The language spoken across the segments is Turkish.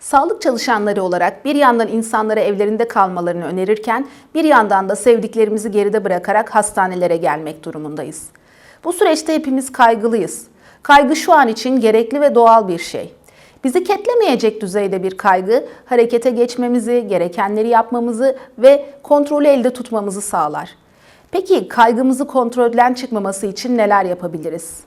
Sağlık çalışanları olarak bir yandan insanlara evlerinde kalmalarını önerirken bir yandan da sevdiklerimizi geride bırakarak hastanelere gelmek durumundayız. Bu süreçte hepimiz kaygılıyız. Kaygı şu an için gerekli ve doğal bir şey. Bizi ketlemeyecek düzeyde bir kaygı harekete geçmemizi, gerekenleri yapmamızı ve kontrolü elde tutmamızı sağlar. Peki kaygımızı kontrolden çıkmaması için neler yapabiliriz?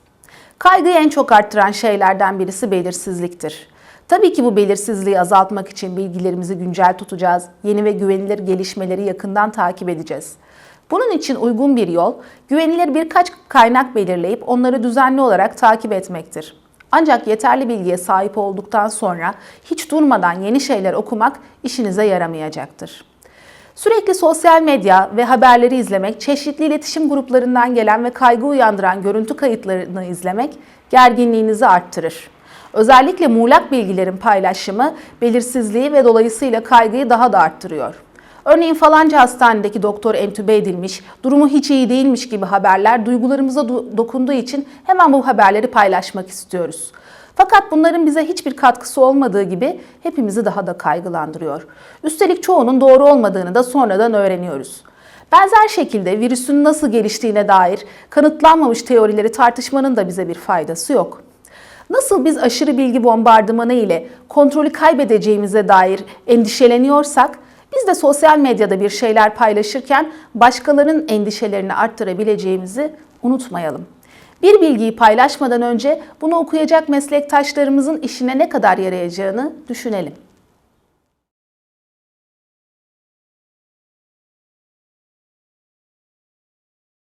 Kaygıyı en çok arttıran şeylerden birisi belirsizliktir. Tabii ki bu belirsizliği azaltmak için bilgilerimizi güncel tutacağız, yeni ve güvenilir gelişmeleri yakından takip edeceğiz. Bunun için uygun bir yol, güvenilir birkaç kaynak belirleyip onları düzenli olarak takip etmektir. Ancak yeterli bilgiye sahip olduktan sonra hiç durmadan yeni şeyler okumak işinize yaramayacaktır. Sürekli sosyal medya ve haberleri izlemek, çeşitli iletişim gruplarından gelen ve kaygı uyandıran görüntü kayıtlarını izlemek gerginliğinizi arttırır. Özellikle muğlak bilgilerin paylaşımı belirsizliği ve dolayısıyla kaygıyı daha da arttırıyor. Örneğin falanca hastanedeki doktor entübe edilmiş, durumu hiç iyi değilmiş gibi haberler duygularımıza do- dokunduğu için hemen bu haberleri paylaşmak istiyoruz. Fakat bunların bize hiçbir katkısı olmadığı gibi hepimizi daha da kaygılandırıyor. Üstelik çoğunun doğru olmadığını da sonradan öğreniyoruz. Benzer şekilde virüsün nasıl geliştiğine dair kanıtlanmamış teorileri tartışmanın da bize bir faydası yok. Nasıl biz aşırı bilgi bombardımanı ile kontrolü kaybedeceğimize dair endişeleniyorsak, biz de sosyal medyada bir şeyler paylaşırken başkalarının endişelerini arttırabileceğimizi unutmayalım. Bir bilgiyi paylaşmadan önce bunu okuyacak meslektaşlarımızın işine ne kadar yarayacağını düşünelim.